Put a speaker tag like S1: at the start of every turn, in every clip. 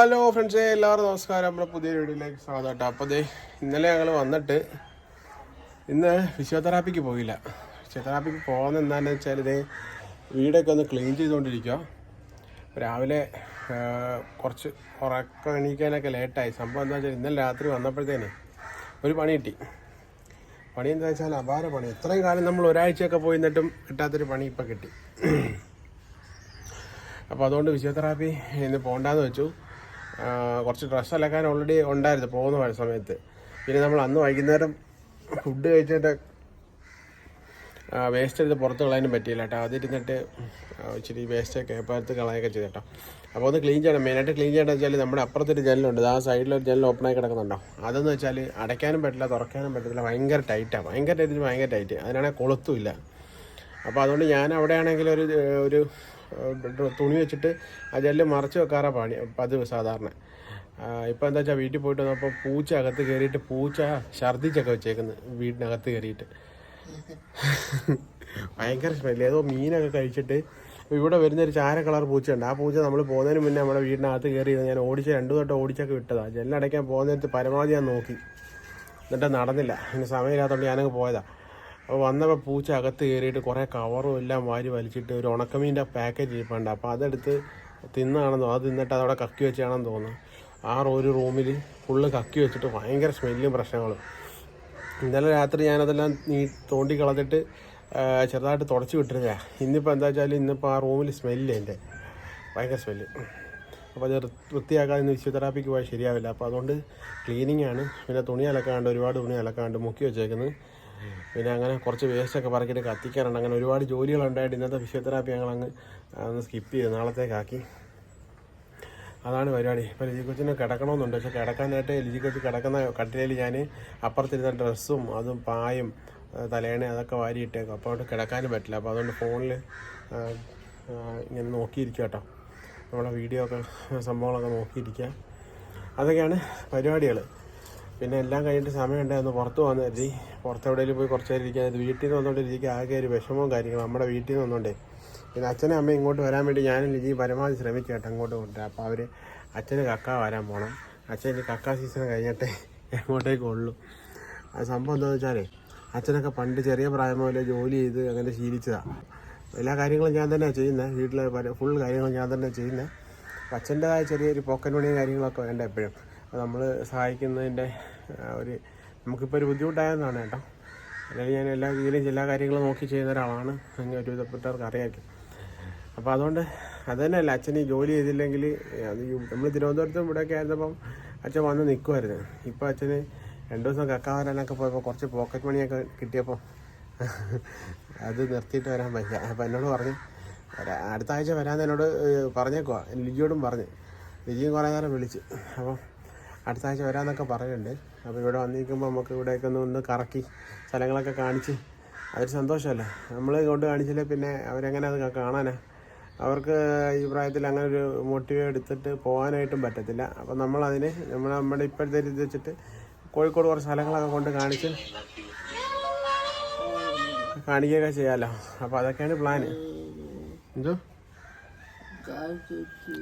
S1: Hello ഫ്രണ്ട്സേ എല്ലാവർക്കും നമസ്കാരം. നമ്മുടെ പുതിയ വീഡിയോയിലേക്ക് സ്വാഗതം കേട്ടോ. അപ്പോൾ ദേ ഇന്നലെ ഞങ്ങൾ വന്നിട്ട് ഇന്ന് ഫിസിയോതെറാപ്പിക്ക് പോയില്ല. ഫിസിയോതെറാപ്പിക്ക് പോകുന്ന എന്താണെന്ന് വെച്ചാൽ ഇതേ വീടൊക്കെ ഒന്ന് ക്ലീൻ ചെയ്തുകൊണ്ടിരിക്കുക രാവിലെ കുറച്ച് ഉറക്കം എണീക്കാനൊക്കെ ലേറ്റായി. സംഭവം എന്താ വെച്ചാൽ ഇന്നലെ രാത്രി വന്നപ്പോഴത്തേന് ഒരു പണി കിട്ടി. പണി എന്താ വെച്ചാൽ അപാര പണി. ഇത്രയും കാലം നമ്മൾ ഒരാഴ്ചയൊക്കെ പോയി നിന്നിട്ടും കിട്ടാത്തൊരു പണി ഇപ്പം കിട്ടി. അപ്പോൾ അതുകൊണ്ട് ഫിസിയോതെറാപ്പി ഇന്ന് പോകണ്ടെന്ന് വെച്ചു. കുറച്ച് ഡ്രസ്സ് അലക്കാൻ ഓൾറെഡി ഉണ്ടായിരുന്നു പോകുന്ന സമയത്ത്. പിന്നെ നമ്മൾ അന്ന് വൈകുന്നേരം ഫുഡ് കഴിച്ചിട്ട് വേസ്റ്റ് എടുത്ത് പുറത്ത് കളയാനും പറ്റിയില്ല കേട്ടോ. അതിരുന്നിട്ട് ഇച്ചിരി വേസ്റ്റൊക്കെ പുറത്ത് കളയൊക്കെ ചെയ്തേട്ടോ അപ്പോൾ ഒന്ന് ക്ലീൻ ചെയ്യണം. മെയിനായിട്ട് ക്ലീൻ ചെയ്യണമെന്ന് വെച്ചാൽ നമ്മുടെ അപ്പുറത്തൊരു ജനലുണ്ട്. ആ സൈഡിലൊരു ജനൽ ആയി കിടക്കുന്നുണ്ടോ? അതെന്ന് വെച്ചാൽ അടയ്ക്കാനും പറ്റില്ല തുറക്കാനും പറ്റത്തില്ല. ഭയങ്കര ടൈറ്റാണ് ഭയങ്കര ടൈറ്റ് ഭയങ്കര ടൈറ്റ് അതിനാണെങ്കിൽ കൊളുത്തുമില്ല അപ്പോൾ അതുകൊണ്ട് ഞാൻ അവിടെയാണെങ്കിൽ ഒരു ഒരു തുണി വെച്ചിട്ട് ആ ജെല്ല് മറച്ച് വെക്കാറാണ് പണി പതിവ് സാധാരണ. ഇപ്പം എന്താ വെച്ചാൽ വീട്ടിൽ പോയിട്ട് വന്നപ്പോൾ പൂച്ച അകത്ത് കയറിയിട്ട് പൂച്ച ഛർദ്ദിച്ചൊക്കെ വെച്ചേക്കുന്നത് വീടിനകത്ത് കയറിയിട്ട് ഭയങ്കര സ്മെല്ല് ഏതോ മീനൊക്കെ കഴിച്ചിട്ട് ഇവിടെ വരുന്ന ഒരു ചാര കളർ പൂച്ചയുണ്ട്. ആ പൂച്ച നമ്മൾ പോകുന്നതിന് മുന്നേ നമ്മുടെ വീടിനകത്ത് കയറി ഞാൻ ഓടിച്ച രണ്ടു തൊട്ട് ഓടിച്ചൊക്കെ വിട്ടതാണ് ജെല്ലടയ്ക്കാൻ പോകുന്നിടത്ത് പരമാവധി ഞാൻ നോക്കി. എന്നിട്ട് നടന്നില്ല. അതിന് സമയമില്ലാത്തതുകൊണ്ട് ഞാനങ്ങ് പോയതാ. അപ്പോൾ വന്നപ്പോൾ പൂച്ച അകത്ത് കയറിയിട്ട് കുറേ കവറും എല്ലാം വാരി വലിച്ചിട്ട് ഒരു ഉണക്കമീന്റെ പാക്കേജ് ഇരിപ്പുണ്ട്. അപ്പോൾ അതെടുത്ത് തിന്നാണെന്നോ അത് തിന്നിട്ട് അതവിടെ കക്കി വെച്ചാണെന്ന് തോന്നുന്നു. ആ ഒരു റൂമിൽ ഫുള്ള് കക്കി വെച്ചിട്ട് ഭയങ്കര സ്മെല്ലും പ്രശ്നങ്ങളും. ഇന്നലെ രാത്രി ഞാനതെല്ലാം നീ തോണ്ടി കളഞ്ഞിട്ട് ചെറുതായിട്ട് തുടച്ച് വിട്ടിരുന്നതാ. ഇന്നിപ്പോൾ എന്താ വെച്ചാൽ ഇന്നിപ്പോൾ ആ റൂമിൽ സ്മെല്ല് എന്റെ. ഭയങ്കര സ്മെല്ല് അപ്പോൾ അത് വൃത്തിയാക്കാതെ ഇന്ന് ഫിസിയോതെറാപ്പിക്ക് പോയാൽ ശരിയാവില്ല. അപ്പോൾ അതുകൊണ്ട് ക്ലീനിങ് ആണ്. പിന്നെ തുണി അലക്കാണ്ട് ഒരുപാട് തുണി അലക്കാണ്ട് മുക്കി വെച്ചേക്കുന്നത്. പിന്നെ അങ്ങനെ കുറച്ച് വേസ്റ്റൊക്കെ പറക്കിയിട്ട് കത്തിക്കാറുണ്ട്. അങ്ങനെ ഒരുപാട് ജോലികളുണ്ടായിട്ട് ഇന്നത്തെ ഫിസിയോതെറാപ്പി ഞങ്ങൾ അങ്ങ് ഒന്ന് സ്കിപ്പ് ചെയ്ത്. നാളത്തേക്കാക്കി അതാണ് പരിപാടി. ഇപ്പോൾ ലിജി കൊച്ചിന് കിടക്കണമെന്നുണ്ട്. പക്ഷെ കിടക്കാനായിട്ട് ലിജി കൊച്ച് കിടക്കുന്ന കട്ടിലയിൽ ഞാൻ അപ്പുറത്തിരുന്ന ഡ്രസ്സും അതും പായും തലേണ അതൊക്കെ വാരിയിട്ടേക്കും. അപ്പോൾ അവിടെ കിടക്കാനും പറ്റില്ല. അപ്പോൾ അതുകൊണ്ട് ഫോണിൽ ഇങ്ങനെ നോക്കിയിരിക്കുക കേട്ടോ. നമ്മുടെ വീഡിയോ ഒക്കെ സംഭവങ്ങളൊക്കെ നോക്കിയിരിക്കുക. അതൊക്കെയാണ് പരിപാടികൾ പിന്നെ എല്ലാം കഴിഞ്ഞിട്ട് സമയമുണ്ടായിരുന്നു പുറത്ത് വന്ന് കരുതി. പുറത്ത് എവിടെയെങ്കിലും പോയി കുറച്ച് നേരം ഇരിക്കാൻ വീട്ടിൽ നിന്ന് വന്നുകൊണ്ട് ലിജിക്ക് ആകെ ഒരു വിഷമവും കാര്യങ്ങളും. നമ്മുടെ വീട്ടിൽ നിന്ന് വന്നുകൊണ്ടേ പിന്നെ അച്ഛനും അമ്മയും ഇങ്ങോട്ട് വരാൻ വേണ്ടി ഞാനും ലിജി പരമാവധി ശ്രമിച്ചു കേട്ടോ അങ്ങോട്ട് കൊണ്ടുവരാം അപ്പോൾ അവർ അച്ഛന് കക്ക വരാൻ പോകണം അച്ഛൻ കക്ക സീസൺ കഴിഞ്ഞിട്ടേ എങ്ങോട്ടേക്ക് ഉള്ളൂ. അത് സംഭവം എന്താണെന്ന് വെച്ചാലേ അച്ഛനൊക്കെ പണ്ട് ചെറിയ പ്രായം മുതലേ ജോലി ചെയ്ത് അങ്ങനെ ശീലിച്ചതാണ് എല്ലാ കാര്യങ്ങളും ഞാൻ തന്നെയാണ് ചെയ്യുന്നത് വീട്ടിലെ ഫുൾ കാര്യങ്ങളും ഞാൻ തന്നെ ചെയ്യുന്നത് അച്ഛന്റെതായ ചെറിയൊരു പോക്കറ്റ് മണിയും കാര്യങ്ങളൊക്കെ വേണ്ട എപ്പോഴും. നമ്മൾ സഹായിക്കുന്നതിന്റെ ഒരു നമുക്കിപ്പോൾ ഒരു ബുദ്ധിമുട്ടായതാണ് കേട്ടോ. അല്ലെങ്കിൽ ഞാൻ എല്ലാ രീതിയിലും എല്ലാ കാര്യങ്ങളും നോക്കി ചെയ്യുന്ന ഒരാളാണ്. അങ്ങനെ ഒരുവിധപ്പെട്ടവർക്ക് അറിയാമായിരിക്കും അപ്പോൾ അതുകൊണ്ട് അത് തന്നെയല്ല അച്ഛൻ ഈ ജോലി ചെയ്തില്ലെങ്കിൽ അത് നമ്മൾ തിരുവനന്തപുരത്തും ഇവിടെയൊക്കെ ആയിരുന്നപ്പം അച്ഛൻ വന്ന് നിൽക്കുമായിരുന്നു ഇപ്പോൾ അച്ഛന് രണ്ട് ദിവസം കക്ക വരാനൊക്കെ പോയപ്പോൾ കുറച്ച് പോക്കറ്റ് മണിയൊക്കെ കിട്ടിയപ്പോൾ അത് നിർത്തിയിട്ട് വരാൻ പറ്റില്ല അപ്പോൾ എന്നോട് പറഞ്ഞു അടുത്ത ആഴ്ച വരാമെന്ന് എന്നോട് പറഞ്ഞേക്കുവാ. ലിജിയോടും പറഞ്ഞ്. ലിജിയും കുറേ നേരം വിളിച്ച്. അപ്പം അടുത്ത ആഴ്ച വരാമെന്നൊക്കെ പറയുന്നുണ്ട്. അപ്പോൾ ഇവിടെ വന്നിരിക്കുമ്പോൾ നമുക്ക് ഇവിടെയൊക്കെ ഒന്ന് ഒന്ന് കറക്കി സ്ഥലങ്ങളൊക്കെ കാണിച്ച് അതൊരു സന്തോഷമല്ലേ? നമ്മൾ ഇങ്ങോട്ട് കാണിച്ചില്ലേ പിന്നെ അവരെങ്ങനെ അത് കാണാനാ? അവർക്ക് ഈ പ്രായത്തിൽ അങ്ങനെ ഒരു മോട്ടീവ് എടുത്തിട്ട് പോകാനായിട്ടും പറ്റത്തില്ല. അപ്പോൾ നമ്മളതിന് നമ്മൾ നമ്മുടെ ഇപ്പോഴത്തെ രീതി വെച്ചിട്ട് കോഴിക്കോട് കുറച്ച് സ്ഥലങ്ങളൊക്കെ കൊണ്ട് കാണിച്ച് കാണിക്കുകയൊക്കെ ചെയ്യാമല്ലോ അപ്പോൾ അതൊക്കെയാണ് പ്ലാന് എന്തോ?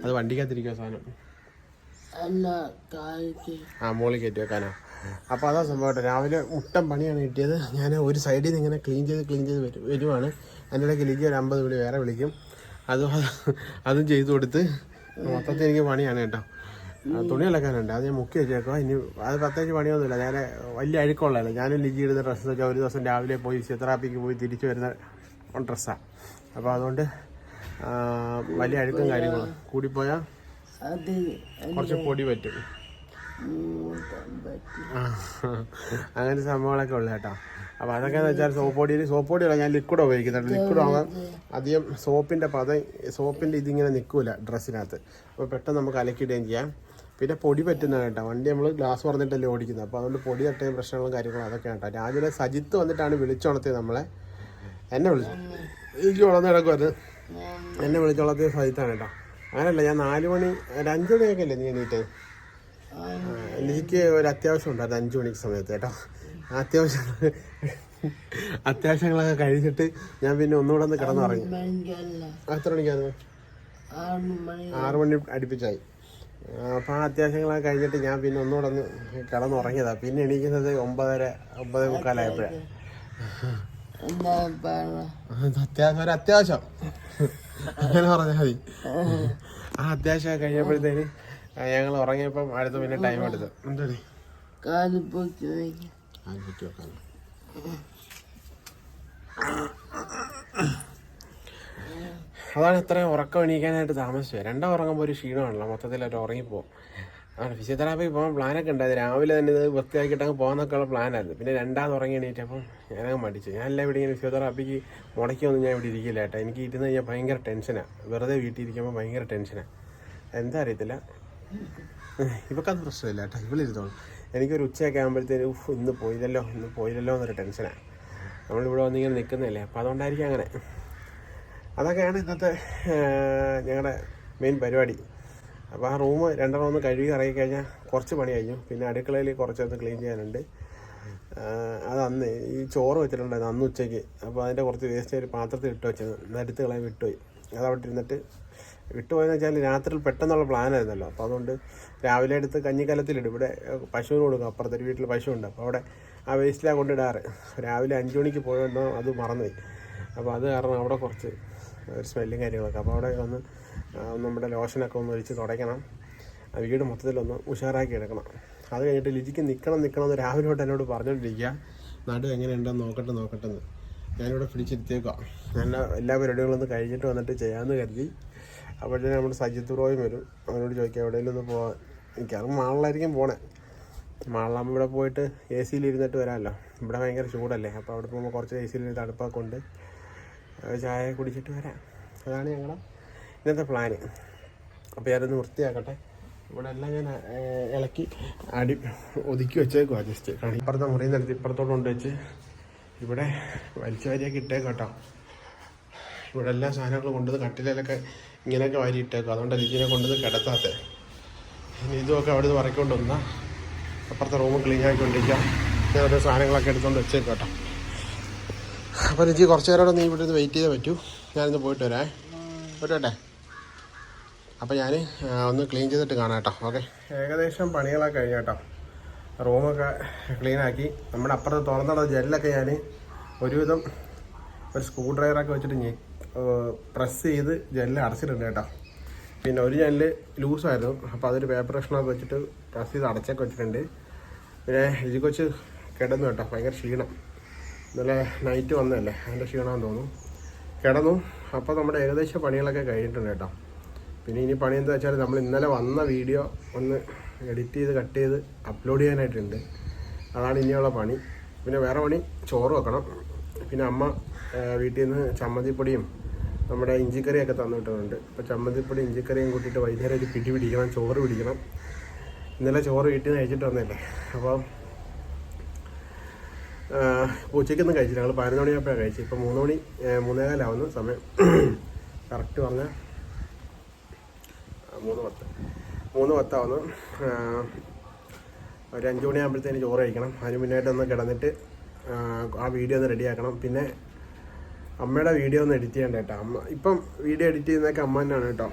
S1: അത് വണ്ടിക്കകത്തിരിക്കുക സാധനം. ആ മോളിൽ കയറ്റി വെക്കാനോ. അപ്പോൾ അതാ സംഭവം രാവിലെ മുട്ടൻ പണിയാണ് കിട്ടിയത്. ഞാൻ ഒരു സൈഡിൽ നിന്ന് ഇങ്ങനെ ക്ലീൻ ചെയ്ത് ക്ലീൻ ചെയ്ത് വരും വരുവാണ്. അതിന്റെ ഇടയ്ക്ക് എനിക്ക് ഒരു അമ്പത് വിളി വേറെ വിളിക്കും. അതും അതും ചെയ്തു കൊടുത്ത് മൊത്തത്തിൽ എനിക്ക് പണിയാണ് കേട്ടോ. തുണി അലക്കാനുണ്ട്. അത് ഞാൻ മുക്കി വെച്ചേക്കുക ഇനി അത് പ്രത്യേകിച്ച് പണിയൊന്നുമില്ല. ഞാൻ വലിയ അഴുക്കുള്ളതല്ല. ഞാനും ലിജി ഇടുന്ന ഡ്രസ്സ് വെച്ചാൽ ഒരു ദിവസം രാവിലെ പോയി ഫിസിയോതെറാപ്പിക്ക് പോയി തിരിച്ചു വരുന്ന ഡ്രസ്സാണ് അപ്പോൾ അതുകൊണ്ട് വലിയ അഴുക്കും കാര്യങ്ങളും. കൂടിപ്പോയാൽ
S2: അത്
S1: കുറച്ച് പൊടി പറ്റും. അങ്ങനത്തെ സംഭവങ്ങളൊക്കെ ഉള്ളു കേട്ടോ. അപ്പോൾ അതൊക്കെ എന്ന് വെച്ചാൽ സോപ്പ് പൊടിയിൽ സോപ്പ് പൊടിയല്ല ഞാൻ ലിക്വിഡ് ഉപയോഗിക്കുന്നുണ്ട് ലിക്വിഡ് ആകാൻ അധികം സോപ്പിന്റെ പത സോപ്പിന്റെ ഇതിങ്ങനെ നിൽക്കില്ല ഡ്രസ്സിനകത്ത്. അപ്പോൾ പെട്ടെന്ന് നമുക്ക് അലക്കിയിടുകയും ചെയ്യാം. പിന്നെ പൊടി പറ്റുന്നതാണ് കേട്ടോ. വണ്ടി നമ്മൾ ഗ്ലാസ് പറഞ്ഞിട്ടല്ലേ ഓടിക്കുന്നത്. അപ്പോൾ അതുകൊണ്ട് പൊടി തട്ടുകയും പ്രശ്നങ്ങളും കാര്യങ്ങളും അതൊക്കെ കേട്ടോ. രാവിലെ സജിത്ത് വന്നിട്ടാണ് വിളിച്ചുണർത്തിയത് നമ്മളെ. എന്നെ വിളിച്ചു. എനിക്ക് ഉണർന്ന് കിടക്കുമായിരുന്നു എന്നെ വിളിച്ചുണർത്തിയത് സജിത്താണ് കേട്ടോ. അങ്ങനെയല്ല ഞാൻ നാല് മണി ഒരു അഞ്ച് മണിയൊക്കെ അല്ലേ നീ എണീറ്റ്? എനിക്ക് ഒരു അത്യാവശ്യം ഉണ്ടായിരുന്നു അഞ്ചു മണിക്ക് സമയത്ത് കേട്ടോ. അത്യാവശ്യം അത്യാവശ്യങ്ങളൊക്കെ കഴിഞ്ഞിട്ട് ഞാൻ പിന്നെ ഒന്നുകൂടെ ഒന്ന് കിടന്നുറങ്ങി. എത്ര മണിക്കായിരുന്നു
S2: ആറ് മണി.
S1: അടുപ്പിച്ചായി. അപ്പം ആ അത്യാവശ്യങ്ങളൊക്കെ കഴിഞ്ഞിട്ട് ഞാൻ പിന്നെ ഒന്നുകൂടെ ഒന്ന് കിടന്നുറങ്ങിയതാണ് പിന്നെ എണീക്കുന്നത് ഒമ്പതര ഒമ്പത് മുക്കാലായപ്പോഴാണ് അത്യാവശ്യം ഒരു അത്യാവശ്യം. അങ്ങനെ പറഞ്ഞാൽ മതി. ആ അത്യാവശ്യം കഴിഞ്ഞപ്പോഴത്തേന് ഞങ്ങൾ ഉറങ്ങിയപ്പം അടുത്ത പിന്നെ ടൈം എടുത്തു. എന്താ അതാണ് ഇത്രയും ഉറക്കം എണീക്കാനായിട്ട് താമസിച്ചത്. രണ്ടാം ഉറങ്ങുമ്പോൾ ഒരു ക്ഷീണമാണല്ലോ. മൊത്തത്തിൽ ഒരു ഉറങ്ങിപ്പോവും. ആണ്. ഫിസിയോതെറാപ്പി പോകാൻ പ്ലാനൊക്കെ ഉണ്ടായത്. രാവിലെ തന്നെ ഇത് വൃത്തിയാക്കിയിട്ട് അങ്ങ് പോകുന്നൊക്കെ ഉള്ള പ്ലാനായിരുന്നു പിന്നെ രണ്ടാമത് ഉറങ്ങി എണീറ്റപ്പം ഞാനങ്ങ് മടിച്ചു. ഞാനെല്ലാം ഇവിടെ ഇങ്ങനെ ഫിസിയോതെറാപ്പിക്ക് മുടക്കിയൊന്നും ഞാൻ ഇവിടെ ഇരിക്കില്ല കേട്ടോ. എനിക്ക് ഇരുന്ന് കഴിഞ്ഞാൽ ഭയങ്കര ടെൻഷനാണ് വെറുതെ വീട്ടിൽ ഇരിക്കുമ്പോൾ ഭയങ്കര ടെൻഷനാണ് എന്താ അറിയത്തില്ല. ഇവക്കത് പ്രശ്നമില്ല കേട്ടോ. ഇവളിരുന്നോളൂ എനിക്കൊരു ഉച്ചയൊക്കെ ആകുമ്പോഴത്തേനും ഇന്ന് പോയില്ലല്ലോ ഇന്ന് പോയില്ലല്ലോ എന്നൊരു ടെൻഷനാണ് നമ്മളിവിടെ വന്നിങ്ങനെ നിൽക്കുന്നതല്ലേ. അപ്പോൾ അതുകൊണ്ടായിരിക്കും അങ്ങനെ. അതൊക്കെയാണ് ഇന്നത്തെ ഞങ്ങളുടെ മെയിൻ പരിപാടി. അപ്പോൾ ആ റൂം രണ്ടെണ്ണം ഒന്ന് കഴുകി ഇറങ്ങി കഴിഞ്ഞാൽ കുറച്ച് പണി കഴിഞ്ഞു. പിന്നെ അടുക്കളയിൽ കുറച്ചൊന്ന് ക്ലീൻ ചെയ്യാനുണ്ട്. അത് അന്ന് ഈ ചോറ് വെച്ചിട്ടുണ്ടായിരുന്നു അന്ന് ഉച്ചയ്ക്ക്. അപ്പോൾ അതിന്റെ കുറച്ച് വേസ്റ്റ് ഒരു പാത്രത്തിൽ ഇട്ട് വെച്ചത് എടുത്ത് കളയാൻ വിട്ടുപോയി. അത് അവിടെ ഇരുന്നിട്ട് വിട്ടുപോയെന്ന് വെച്ചാൽ രാത്രി പെട്ടെന്നുള്ള പ്ലാനായിരുന്നല്ലോ അപ്പോൾ അതുകൊണ്ട് രാവിലെ എടുത്ത് കഞ്ഞിക്കലത്തിലിടും. ഇവിടെ പശുവിന് കൊടുക്കും. അപ്പുറത്തൊരു വീട്ടിൽ പശു ഉണ്ട് അപ്പോൾ അവിടെ ആ വേസ്റ്റിലാണ് കൊണ്ടിടാറ്. രാവിലെ അഞ്ച് മണിക്ക് പോയോണ്ടോ അത് മറന്നുപോയി. അപ്പോൾ അത് കാരണം അവിടെ കുറച്ച് ഒരു സ്മെല്ലും കാര്യങ്ങളൊക്കെ. അപ്പോൾ അവിടെ ഒന്ന് ആ, നമ്മുടെ ലോഷനൊക്കെ ഒന്ന് ഒഴിച്ച് തുടയ്ക്കണം. വീട് മൊത്തത്തിലൊന്ന് ഉഷാറാക്കി എടുക്കണം. അത് കഴിഞ്ഞിട്ട് ലിജിക്ക് നിൽക്കണം നിൽക്കണം എന്ന് രാവിലെ തൊട്ട് എന്നോട് പറഞ്ഞുകൊണ്ടിരിക്കുക. നടു എങ്ങനെയുണ്ടെന്ന് നോക്കട്ടെ നോക്കട്ടെ എന്ന്. ഞാനിവിടെ പിടിച്ചിരുത്തിയേക്കാം. ഞാൻ എല്ലാ പരിപാടികളൊന്നും കഴിഞ്ഞിട്ട് വന്നിട്ട് ചെയ്യാമെന്ന് കരുതി. അപ്പോഴത്തേനും നമ്മുടെ സജിത്ത് റോയും വരും. അവനോട് ചോദിക്കാം എവിടെയെങ്കിലും ഒന്ന് പോകാൻ എനിക്കറിയാം മാളിലായിരിക്കും പോണേ. മാളിലാകുമ്പോൾ ഇവിടെ പോയിട്ട് എ സിയിൽ ഇരുന്നിട്ട് വരാമല്ലോ. ഇവിടെ ഭയങ്കര ചൂടല്ലേ അപ്പോൾ അവിടെ പോകുമ്പോൾ കുറച്ച് എ സിയിൽ തണുപ്പൊക്കെ ഉണ്ട്. ചായ കുടിച്ചിട്ട് വരാം. അതാണ് ഞങ്ങളുടെ ഇന്നത്തെ പ്ലാന് അപ്പോൾ ഞാനൊന്ന് വൃത്തിയാക്കട്ടെ. ഇവിടെ എല്ലാം ഞാൻ ഇളക്കി അടി ഒതുക്കി വെച്ചേക്കുവാ ജസ്റ്റ് കാരണം ഇപ്പുറത്തെ മുറിയിൽ നടത്തി ഇപ്പുറത്തോട്ട് കൊണ്ട് വെച്ച് ഇവിടെ വലിച്ചു വാരിയൊക്കെ കേട്ടോ ഇവിടെ എല്ലാ സാധനങ്ങളും കൊണ്ടുവന്ന് കട്ടിലൊക്കെ ഇങ്ങനെയൊക്കെ വാരി ഇട്ടേക്കും അതുകൊണ്ട് ലിജിനെ കൊണ്ടുവന്ന് കിടത്താത്തേ. ഇനി ഇതുമൊക്കെ അവിടെ നിന്ന് പറക്കൊണ്ട് വന്നാൽ അപ്പുറത്തെ റൂം ക്ലീൻ ആക്കിക്കൊണ്ടിരിക്കാം ഞാൻ ഓരോ സാധനങ്ങളൊക്കെ എടുത്തുകൊണ്ട് വെച്ചേക്കും കേട്ടോ അപ്പോൾ രുചി കുറച്ച് നേരം നീ ഇവിടെ നിന്ന് വെയിറ്റ് ചെയ്തേ പറ്റൂ. ഞാനിന്ന് പോയിട്ട് വരാം. പോയിട്ടെ അപ്പോൾ ഞാൻ ഒന്ന് ക്ലീൻ ചെയ്തിട്ട് കാണാം കേട്ടോ. ഓക്കെ ഏകദേശം പണികളൊക്കെ കഴിഞ്ഞ കേട്ടോ. റൂമൊക്കെ ക്ലീനാക്കി നമ്മുടെ അപ്പുറത്ത് തുറന്നിട ജെല്ലൊക്കെ ഞാൻ ഒരുവിധം ഒരു സ്ക്രൂ ഡ്രൈവറൊക്കെ വെച്ചിട്ട് ഞെ പ്രസ് ചെയ്ത് ജെല്ല് അടച്ചിട്ടുണ്ട് കേട്ടോ. പിന്നെ ഒരു ജെല്ല് ലൂസായിരുന്നു അപ്പോൾ അതൊരു പേപ്പർ കഷ്ണമൊക്കെ വെച്ചിട്ട് പ്രസ് ചെയ്ത് അടച്ചൊക്കെ വെച്ചിട്ടുണ്ട്. പിന്നെ ഇതിൽ കൊച്ച് കിടന്നു കേട്ടോ. ഭയങ്കര ക്ഷീണം. ഇന്നലെ നൈറ്റ് വന്നതല്ലേ? അതിന്റെ ക്ഷീണമെന്ന് തോന്നുന്നു. കിടന്നു. അപ്പോൾ നമ്മുടെ ഏകദേശം പണികളൊക്കെ കഴിഞ്ഞിട്ടുണ്ട് കേട്ടോ. പിന്നെ ഇനി പണി എന്താ വെച്ചാൽ നമ്മൾ ഇന്നലെ വന്ന വീഡിയോ ഒന്ന് എഡിറ്റ് ചെയ്ത് കട്ട് ചെയ്ത് അപ്ലോഡ് ചെയ്യാനായിട്ടുണ്ട്. അതാണ് ഇനിയുള്ള പണി. പിന്നെ വേറെ പണി ചോറ് വെക്കണം. പിന്നെ അമ്മ വീട്ടിൽ നിന്ന് ചമ്മന്തിപ്പൊടിയും നമ്മുടെ ഇഞ്ചിക്കറിയൊക്കെ തന്നിട്ടുണ്ട് അപ്പോൾ ചമ്മന്തിപ്പൊടി ഇഞ്ചിക്കറിയും കൂട്ടിയിട്ട് വൈകുന്നേരം ഒരു പിടി പിടിക്കണം ചോറ് പിടിക്കണം. ഇന്നലെ ചോറ് വീട്ടിൽ നിന്ന് കഴിച്ചിട്ട് വന്നില്ലേ അപ്പോൾ ഉച്ചയ്ക്കൊന്നും കഴിച്ചില്ല. ഞങ്ങൾ പതിനൊന്ന് മണിയായപ്പോഴാണ് കഴിച്ചത്. ഇപ്പോൾ മൂന്ന് മണി മൂന്നേകാലാവുന്നു സമയം. കറക്റ്റ് പറഞ്ഞാൽ മൂന്ന് പത്ത്. മൂന്ന് പത്താവുന്നു. ഒരു അഞ്ച് മണിയാകുമ്പോഴത്തേന് ചോറ് കഴിക്കണം. അതിന് മുന്നായിട്ട് ഒന്ന് കിടന്നിട്ട് ആ, വീഡിയോ ഒന്ന് റെഡിയാക്കണം പിന്നെ അമ്മയുടെ വീഡിയോ ഒന്ന് എഡിറ്റ് ചെയ്യണ്ട കേട്ടോ. അമ്മ ഇപ്പം വീഡിയോ എഡിറ്റ് ചെയ്യുന്നതൊക്കെ അമ്മ തന്നെയാണ് കേട്ടോ.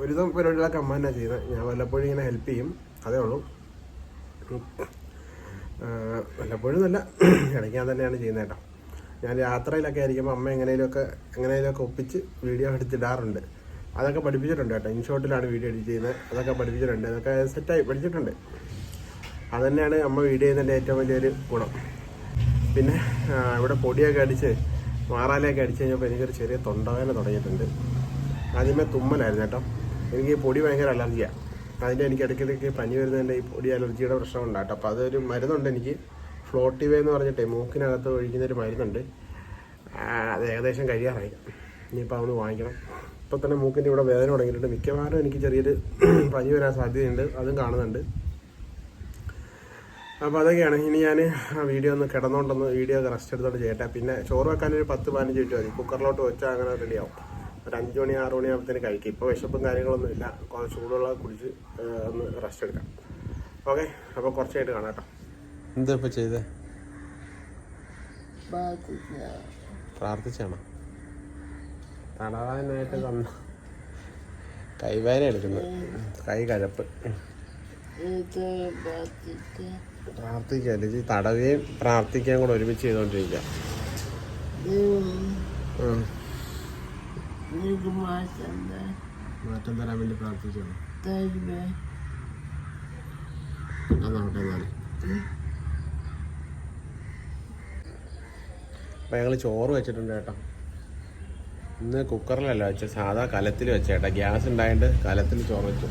S1: ഒരുവിധം പരിപാടികളൊക്കെ അമ്മ തന്നെയാണ് ചെയ്യുന്നത്. ഞാൻ വല്ലപ്പോഴും ഇങ്ങനെ ഹെൽപ്പ് ചെയ്യും. അതേ ഉള്ളൂ. വല്ലപ്പോഴും നല്ല ഇടയ്ക്ക് ഞാൻ തന്നെയാണ് ചെയ്യുന്നത് കേട്ടോ. ഞാൻ യാത്രയിലൊക്കെ ആയിരിക്കുമ്പോൾ അമ്മ എങ്ങനെയൊക്കെ എങ്ങനെയൊക്കെ ഒപ്പിച്ച് വീഡിയോ എടുത്തിടാറുണ്ട്. അതൊക്കെ പഠിപ്പിച്ചിട്ടുണ്ട് കേട്ടോ. ഇൻഷോട്ടിലാണ് വീഡിയോ എഡിറ്റ് ചെയ്യുന്നത്. അതൊക്കെ പഠിപ്പിച്ചിട്ടുണ്ട്. അതൊക്കെ സെറ്റായി പഠിച്ചിട്ടുണ്ട്. അതുതന്നെയാണ് അമ്മ വീഡിയോ ചെയ്യുന്നതിന്റെ ഏറ്റവും വലിയൊരു ഗുണം. പിന്നെ ഇവിടെ പൊടിയൊക്കെ അടിച്ച് മാറാലയൊക്കെ അടിച്ച് കഴിഞ്ഞപ്പോൾ എനിക്കൊരു ചെറിയ തൊണ്ടവേന തുടങ്ങിയിട്ടുണ്ട്. ആദ്യമേ തുമ്മലായിരുന്നു കേട്ടോ. എനിക്ക് ഈ പൊടി ഭയങ്കര അലർജിയാണ് അതിന്റെ എനിക്ക് ഇടയ്ക്കിടയ്ക്ക് പനി വരുന്നതിന്റെ ഈ പൊടി അലർജിയുടെ പ്രശ്നമുണ്ട് കേട്ടോ. അപ്പോൾ അതൊരു മരുന്നുണ്ട് എനിക്ക്. ഫ്ലോട്ടിവേ എന്ന് പറഞ്ഞിട്ടേ മൂക്കിനകത്ത് ഒഴിക്കുന്നൊരു മരുന്നുണ്ട്. അത് ഏകദേശം കഴിയാറായി. ഇനിയിപ്പോൾ അതൊന്ന് വാങ്ങിക്കണം. ഇപ്പോൾ തന്നെ മൂക്കിന്റെ ഇവിടെ വേദന തുടങ്ങിയിട്ടുണ്ട്. മിക്കവാറും എനിക്ക് ചെറിയൊരു പനി വരാൻ സാധ്യതയുണ്ട്. അതും കാണുന്നുണ്ട്. അപ്പോൾ അതൊക്കെയാണ്. ഇനി ഞാൻ ആ വീഡിയോ ഒന്ന് കിടന്നുകൊണ്ടൊന്ന് വീഡിയോ ഒക്കെ റെസ്റ്റ് എടുത്തോണ്ട് ചെയ്യട്ടെ. പിന്നെ ചോറ് വെക്കാൻ ഒരു പത്ത് പതിനഞ്ച് മിനിറ്റ് മതി. കുക്കറിലോട്ട് വെച്ചാൽ അങ്ങനെ റെഡിയാവും ഒരു അഞ്ച് മണി ആറ് മണി ആകുമ്പോഴത്തേന് കഴിക്കും. ഇപ്പോൾ വിശപ്പും കാര്യങ്ങളൊന്നും ഇല്ല. കുറച്ച് ചൂടുവെള്ളം കുടിച്ച് ഒന്ന് റെസ്റ്റ് എടുക്കാം. ഓക്കെ അപ്പോൾ കുറച്ചായിട്ട് കാണാം കേട്ടോ. എന്താ ഇപ്പോൾ ചെയ്തേ? പ്രാർത്ഥിച്ചാണോ? തടവാനായിട്ട് തന്ന കൈവേന എടുക്കുന്നത് കൈ കഴപ്പ്. പ്രാർത്ഥിക്കല്ലേ ഈ തടവുകയും പ്രാർത്ഥിക്കുകയും കൂടെ ഒരുമിച്ച് ചെയ്തോണ്ടിരിക്കാം. ഉം.
S2: നിനക്ക് മാസം
S1: മാറ്റം തരാൻ വേണ്ടി പ്രാർത്ഥിക്കണം അതാവട്ടെ എന്നാൽ അപ്പം ഞങ്ങൾ ചോറ് വെച്ചിട്ടുണ്ട് ചേട്ടാ ഇന്ന് കുക്കറിലല്ല വെച്ച സാധാ കലത്തിൽ വെച്ചേട്ടാ. ഗ്യാസ് ഉണ്ടായിട്ട് കലത്തിൽ ചോറ് വെച്ചു.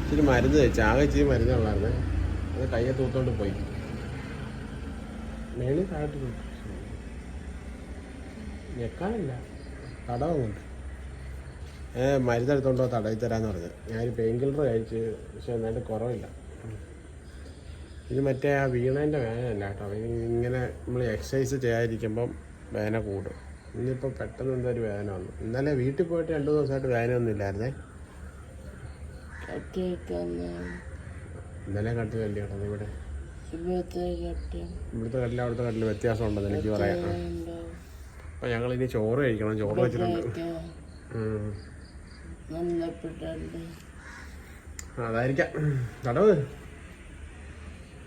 S1: ഇച്ചിരി മരുന്ന് വെച്ചു ആകെ ഇച്ചിരി മരുന്നുള്ളായിരുന്നു അത് കയ്യെ തൂത്തോണ്ട് പോയി. താഴോട്ട് പോയി ഞെക്കാനില്ല. തടവുണ്ട്. ഏ മരുന്നെടുത്തോണ്ടോ തടവി തരാന്ന് പറഞ്ഞു. ഞാൻ പെയിൻ കില്ലർ കഴിച്ച് പക്ഷെ എന്നായിട്ട് കുറവില്ല. ഇത് മറ്റേ ആ വീണേന്റെ വേദനയല്ല കേട്ടോ. ഇത് ഇങ്ങനെ നമ്മൾ എക്സസൈസ് ചെയ്യാതിരിക്കുമ്പം വേദന കൂടും. ഇന്നിപ്പോൾ പെട്ടെന്ന് എന്തോ ഒരു വേദന വന്നു. ഇന്നലെ വീട്ടിൽ പോയിട്ട് രണ്ടു ദിവസമായിട്ട് വേദന ഒന്നും ഇല്ലായിരുന്നേ ഇന്നലെ കട്ടിൽ കല്ല് കിടന്നു ഇവിടെ
S2: ഇവിടുത്തെ
S1: കല്ല് അവിടുത്തെ കല്ലിൽ വ്യത്യാസം ഉണ്ടെന്ന് എനിക്ക് പറയാം. അപ്പൊ ഞങ്ങൾ ഇനി ചോറ് കഴിക്കണം ചോറ് വെച്ചിട്ടുണ്ട്. അതായിരിക്കാം. തടവ്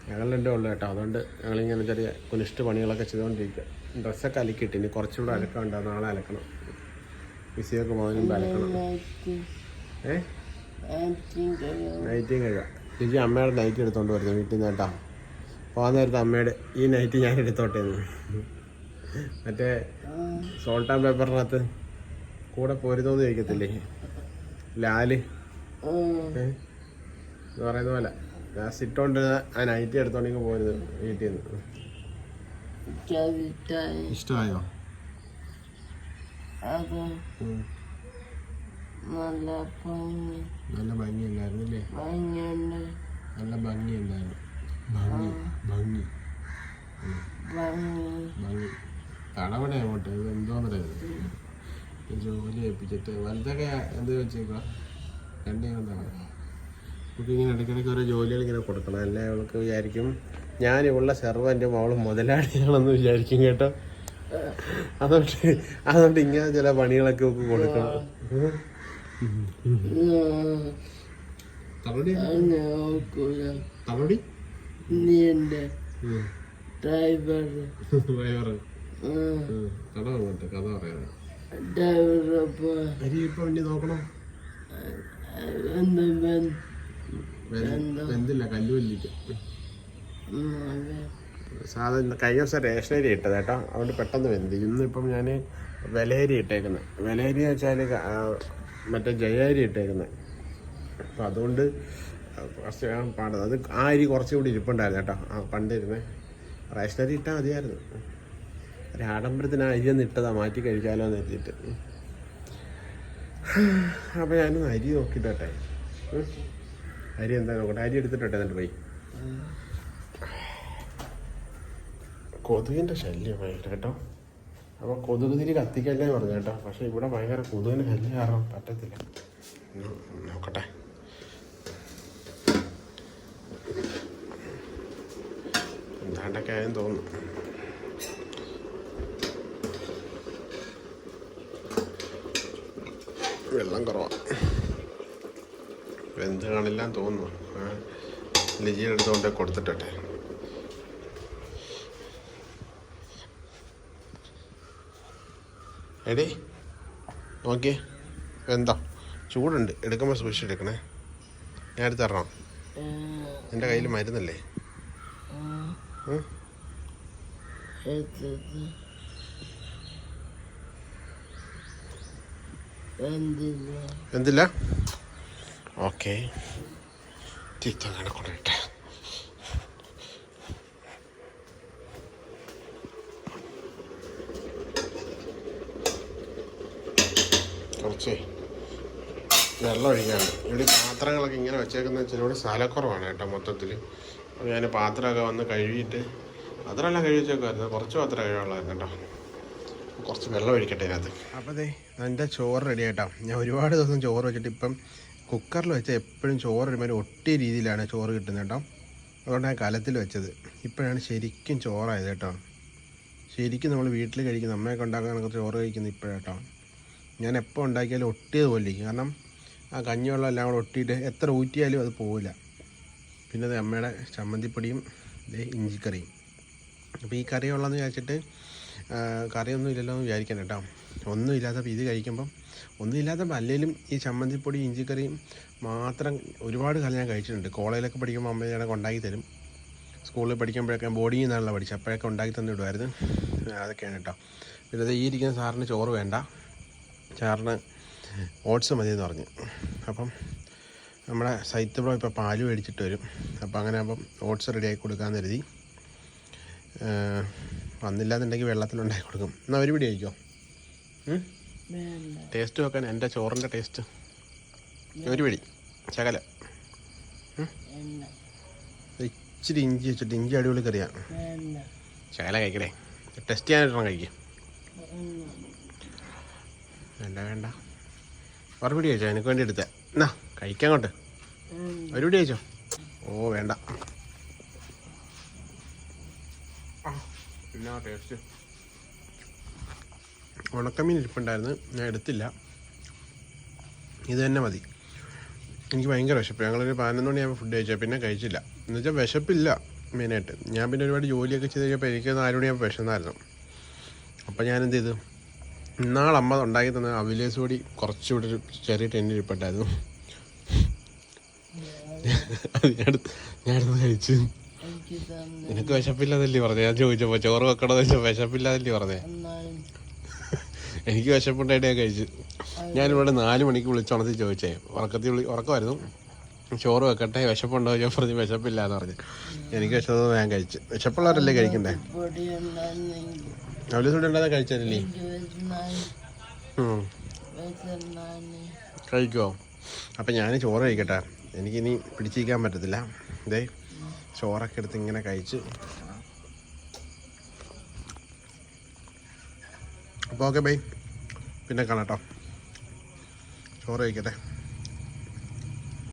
S1: ഞങ്ങൾ രണ്ടേ ഉള്ളു കേട്ടോ. അതുകൊണ്ട് ഞങ്ങളിങ്ങനെ ചെറിയ കുനിഷ്ട് പണികളൊക്കെ ചെയ്തുകൊണ്ടിരിക്കുക. ഡ്രസ്സൊക്കെ അലക്കിയിട്ട് ഇനി കുറച്ചുകൂടെ അലക്കാണ്ട് നാളെ അലക്കണം. വിസിയൊക്കെ മുമ്പ് അലക്കണം. ഏ? നൈറ്റിയും കഴുകാം ചേച്ചി അമ്മയുടെ നൈറ്റ് എടുത്തോണ്ട് വരുന്നു. വീട്ടിൽ നിന്ന് കേട്ടോ. പോകാൻ നേരത്തെ അമ്മയുടെ ഈ നൈറ്റ് ഞാൻ എടുത്തോട്ടെ മറ്റേ സോൾട്ട് ആൻഡ് പേപ്പറിനകത്ത് കൂടെ പോരുന്നോന്ന് ചോദിക്കത്തില്ലേ? ലാൽ? എന്ന് പറയുന്ന പോലെ. ലാസ്റ്റ് ഇട്ടോണ്ടിരുന്ന ആ നൈറ്റി എടുത്തോണ്ടെങ്കിൽ പോരുത് വീട്ടിൽ നിന്ന്. ഇഷ്ടമായോ
S2: നല്ല ഭംഗി.
S1: നല്ല ഭംഗിയുണ്ടായിരുന്നു അല്ലേ? നല്ല ഭംഗിയുണ്ടായിരുന്നു. ഭംഗി. ഭംഗി.
S2: ഭംഗി.
S1: ഭംഗി. തടവണ അങ്ങോട്ട്. ഇത് എന്തോ പറയുന്നത് ജോലി ഏൽപ്പിച്ചിട്ട് വലുതൊക്കെ എന്ത് വെച്ചേക്കുക രണ്ടേ എന്താണ് നമുക്ക് ഇങ്ങനെ ഇടയ്ക്കിടയ്ക്ക് ഓരോ ജോലികൾ ഇങ്ങനെ കൊടുക്കണം. അല്ലേ? അവൾക്ക് വിചാരിക്കും ഞാൻ ഇവളുടെ സെർവന്റും അവൾ മുതലാളിയാണെന്ന് വിചാരിക്കും കേട്ടോ. അതുകൊണ്ട് അതുകൊണ്ട് ഇങ്ങനെ ചില പണികളൊക്കെ ഒക്കെ കൊടുക്കണം.
S2: നീ എന്റെ ഡ്രൈവർ
S1: ഡ്രൈവർ കഥ കഥ
S2: ഡ്രൈവർ
S1: അരി ഇപ്പൊ വേണ്ടി നോക്കണം?
S2: എന്ത്
S1: വെന്തില്ല സാധാരണ കഴിഞ്ഞ ദിവസം റേഷനരി ഇട്ടത് കേട്ടോ. അതുകൊണ്ട് പെട്ടെന്ന് വെന്ത്. ഇന്നിപ്പം ഞാൻ വിലയരി ഇട്ടേക്കുന്നത് വിലയരി വെച്ചാൽ മറ്റേ ജയരി ഇട്ടേക്കുന്നത് അപ്പം അതുകൊണ്ട് കുറച്ച് പാടത് അത് ആ അരി കുറച്ചുകൂടി ഇരിപ്പുണ്ടായിരുന്നു കേട്ടോ. ആ പണ്ടിരുന്നേ. റേഷനരി ഇട്ടാൽ മതിയായിരുന്നു. ഒരു ആഡംബരത്തിന് ആ അരി ഒന്ന് ഇട്ടതാ മാറ്റി കഴിക്കാമല്ലോ എന്ന് എത്തിയിട്ട് അപ്പം ഞാനൊന്ന് അരി നോക്കിയിട്ടെ അരി എന്താ നോക്കട്ടെ അരി എടുത്തിട്ടെ എന്നിട്ട് പോയി. കൊതുകിന്റെ ശല്യം ഭയങ്കര കേട്ടോ. അപ്പോൾ കൊതുക് തിരി കത്തിക്കല്ലേ പറഞ്ഞു കേട്ടോ. പക്ഷെ ഇവിടെ ഭയങ്കര കൊതുകിന് ശല്യം കാരണം പറ്റത്തില്ല. നോക്കട്ടെ. എന്താണ്ടൊക്കെ ആയെന്ന് തോന്നുന്നു വെള്ളം കുറവാണ് വെന്ത് കാണില്ലാന്ന് തോന്നുന്നു ലിജിയുടെ ലിജിയുടെ കൊണ്ടേ കൊടുത്തിട്ടെ എടി നോക്കിയേ. എന്താ ചൂടുണ്ട്. എടുക്കുമ്പോൾ സൂക്ഷിച്ചെടുക്കണേ ഞാൻ എടുത്ത് തരണം. എന്റെ കയ്യിൽ മരുന്നല്ലേ?
S2: എന്തില്ല?
S1: ഓക്കെ. ചീത്ത അങ്ങനെ കൊണ്ടിട്ടെ കുറച്ചേ വെള്ളം ഒഴിക്കാണ് ഇവിടെ പാത്രങ്ങളൊക്കെ ഇങ്ങനെ വെച്ചേക്കുന്ന ചിലവിടെ സ്ഥലക്കുറവാണ് കേട്ടോ മൊത്തത്തിൽ അപ്പോൾ ഞാൻ പാത്രമൊക്കെ വന്ന് കഴുകിയിട്ട് പാത്രമെല്ലാം കഴുകി വെച്ചേക്കുമായിരുന്നു കുറച്ച് പാത്രം കഴുകാനുള്ളായിരുന്നു കേട്ടോ. കുറച്ച് വെള്ളം ഒഴിക്കട്ടെ ഇതിനകത്ത്. അപ്പോൾ അതെ എന്റെ ചോറ് റെഡി ആയിട്ടോ ഞാൻ ഒരുപാട് ദിവസം ചോറ് വെച്ചിട്ട് ഇപ്പം കുക്കറിൽ വെച്ചാൽ എപ്പോഴും ചോറ് ഒരുമാതിരി ഒട്ടിയ രീതിയിലാണ് ചോറ് കിട്ടുന്നത് കേട്ടോ. ഞാൻ കലത്തിൽ വെച്ചത്. ഇപ്പോഴാണ് ശരിക്കും ചോറായത് കേട്ടോ. ശരിക്കും നമ്മൾ വീട്ടിൽ കഴിക്കുന്ന അമ്മയൊക്കെ ഉണ്ടാക്കാൻ ചോറ് കഴിക്കുന്നത് ഇപ്പോഴാട്ടോ ഞാൻ എപ്പോൾ ഉണ്ടാക്കിയാലും ഒട്ടിയത് കാരണം ആ കഞ്ഞിവെള്ളം എല്ലാം കൂടെ ഒട്ടിയിട്ട് എത്ര ഊറ്റിയാലും അത് പോവില്ല. പിന്നെ അമ്മയുടെ ചമ്മന്തിപ്പൊടിയും ഇഞ്ചിക്കറിയും. അപ്പോൾ ഈ കറി ഉള്ളതെന്ന് വിചാരിച്ചിട്ട് കറിയൊന്നും ഇല്ലല്ലോ എന്ന് വിചാരിക്കണം കേട്ടോ. ഒന്നും ഇല്ലാത്തപ്പോൾ ഇത് കഴിക്കുമ്പം ഒന്നും ഇല്ലാത്തപ്പോൾ അല്ലെങ്കിലും ഈ ചമ്മന്തിപ്പൊടി ഇഞ്ചിക്കറിയും മാത്രം ഒരുപാട് കാലം ഞാൻ കഴിച്ചിട്ടുണ്ട്. കോളേജിലൊക്കെ പഠിക്കുമ്പോൾ അമ്മ ഞാനൊക്കെ ഉണ്ടാക്കി തരും. സ്കൂളിൽ പഠിക്കുമ്പോഴൊക്കെ ബോർഡിങ്ങിൽ നിന്നാണല്ലോ പഠിച്ചത്. അപ്പോഴൊക്കെ ഉണ്ടാക്കി തന്നു വിടുമായിരുന്നു. അതൊക്കെയാണ് കേട്ടോ. പിന്നെ ഈ ഇരിക്കുന്ന സാറിന് ചോറ് വേണ്ട. സാറിന് ഓട്സ് മതി എന്ന് പറഞ്ഞു. അപ്പം നമ്മുടെ സൈത്ത് ബ്രോ ഇപ്പോൾ പാൽ മേടിച്ചിട്ട് വരും. അപ്പം അങ്ങനെ അപ്പം ഓട്സ് റെഡിയാക്കി കൊടുക്കാമെന്ന് കരുതി. വന്നില്ലാന്നുണ്ടെങ്കിൽ വെള്ളത്തിലുണ്ടാക്കി കൊടുക്കും. എന്നാൽ ഒരു പിടി കഴിക്കോ? ടേസ്റ്റ് നോക്കാൻ എന്റെ ചോറിന്റെ ടേസ്റ്റ്. ഒരു പിടി.
S2: ചകല
S1: ഇച്ചിരി ഇഞ്ചി വെച്ചിട്ട് ഇഞ്ചി അടിപൊളി കറിയാണ് ശകല കഴിക്കണേ. ടെസ്റ്റ് ചെയ്യാനായിട്ടാണ് കഴിക്കുക വേണ്ട വേണ്ട. ഒരു പിടി കഴിച്ചോ? എനിക്ക് വേണ്ടി എടുത്തേ. എന്നാ കഴിക്കാൻ കൊണ്ട് ഒരു പിടി കഴിച്ചോ? ഓ വേണ്ട. പിന്നെ ടേസ്റ്റ് ഉണക്കമീൻ ഇരിപ്പുണ്ടായിരുന്നു. ഞാൻ എടുത്തില്ല. ഇത് തന്നെ മതി. എനിക്ക് ഭയങ്കര വിശപ്പ്. ഞങ്ങളൊരു പതിനൊന്ന് മണിയാകുമ്പോൾ ഫുഡ് കഴിച്ചാൽ പിന്നെ കഴിച്ചില്ല. എന്നുവെച്ചാൽ വിശപ്പില്ല മെയിനായിട്ട്. ഞാൻ പിന്നെ ഒരുപാട് ജോലിയൊക്കെ ചെയ്ത് കഴിഞ്ഞപ്പോൾ എനിക്ക് നാല് മണിയാകുമ്പോൾ വിശന്നായിരുന്നു. അപ്പോൾ ഞാൻ എന്ത് ചെയ്തു? ഇന്നാളെ അമ്മ ഉണ്ടാക്കി തന്ന അവിലേസ് കൂടി കുറച്ചുകൂടി ഒരു ചെറിയ ടെന്റ് ഇരിപ്പുണ്ടായിരുന്നു. ഞാൻ എടുത്ത് ഞാൻ എടുത്ത് കഴിച്ചു. നിനക്ക് വിശപ്പില്ലാതല്ലേ പറഞ്ഞു? ഞാൻ ചോദിച്ചപ്പോൾ ചോറ് വെക്കണമെന്ന് വെച്ചാൽ വിശപ്പില്ലാതല്ലേ പറഞ്ഞേ? എനിക്ക് വിശപ്പുണ്ടായിട്ട് ഞാൻ കഴിച്ചു. ഞാനിവിടെ നാല് മണിക്ക് വിളിച്ചുണർത്തി ചോദിച്ചേ. ഉറക്കത്തിൽ വിളി ഉറക്കമായിരുന്നു. ചോറ് വെക്കട്ടെ വിശപ്പുണ്ടോ? ഞാൻ പറഞ്ഞു വിശപ്പില്ല എന്ന് പറഞ്ഞു. എനിക്ക് വിശപ്പ് ഞാൻ കഴിച്ചു. വിശപ്പുള്ളവരല്ലേ കഴിക്കണ്ടേ? അവൽ സുണ്ടി ഉണ്ടാകാൻ കഴിച്ചല്ലേ കഴിക്കുമോ അപ്പം ഞാൻ ചോറ് കഴിക്കട്ടെ. എനിക്കിനി പിടിച്ചിരിക്കാൻ പറ്റത്തില്ല. ഇതേ ചോറൊക്കെ എടുത്ത് ഇങ്ങനെ കഴിച്ച്. അപ്പോൾ ഓക്കെ ബൈ പിന്നെ കാണാം കേട്ടോ ചോറ് കഴിക്കട്ടെ.